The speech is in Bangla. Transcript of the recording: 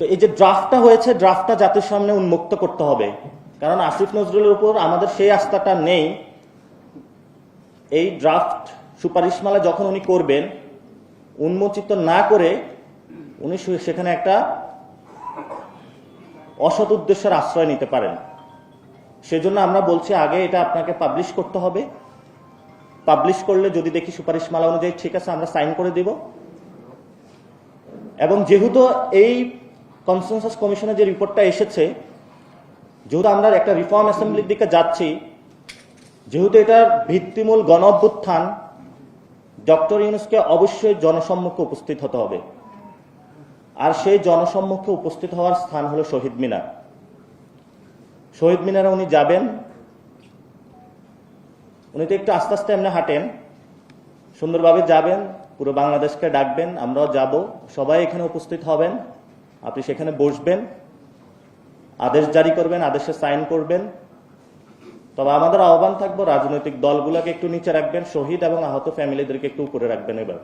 তো এই যে ড্রাফটটা হয়েছে ড্রাফটটা জাতির সামনে উন্মুক্ত করতে হবে। কারণ আসিফ নজরুলের উপর আমাদের সেই আস্থাটা নেই। এই ড্রাফট সুপারিশমালা যখন উনি করবেন, উন্মোচিত না করে উনি সেখানে একটা অসৎ উদ্দেশ্যের আশ্রয় নিতে পারেন। সেজন্য আমরা বলছি, আগে এটা আপনাকে পাবলিশ করতে হবে। পাবলিশ করলে যদি দেখি সুপারিশমালা অনুযায়ী ঠিক আছে, আমরা সাইন করে দিব। এবং যেহেতু এই কনসেনসাস কমিশনের যে রিপোর্টটা এসেছে, যেহেতু আমরা একটা রিফর্ম অ্যাসেম্বলির দিকে যাচ্ছি, যেহেতু এটার ভিত্তিমূল গণ অভ্যুত্থান ডক্টর ইউনুসকে অবশ্যই জনসম্মুখে উপস্থিত হতে হবে। আর সেই জনসম্মুখে উপস্থিত হওয়ার স্থান হলো শহীদ মিনার। শহীদ মিনারে উনি যাবেন। উনি তো একটু আস্তে আস্তে এমনি হাঁটেন। সুন্দরভাবে যাবেন, পুরো বাংলাদেশকে ডাকবেন, আমরাও যাব, সবাই এখানে উপস্থিত হবেন। আপনি সেখানে বসবেন, আদেশ জারি করবেন, আদেশে সাইন করবেন। তবে আমাদের আহ্বান থাকব, রাজনৈতিক দলগুলোকে একটু নিচে রাখবেন, শহীদ এবং আহত ফ্যামিলিদেরকে একটু উপরে রাখবেন এবার।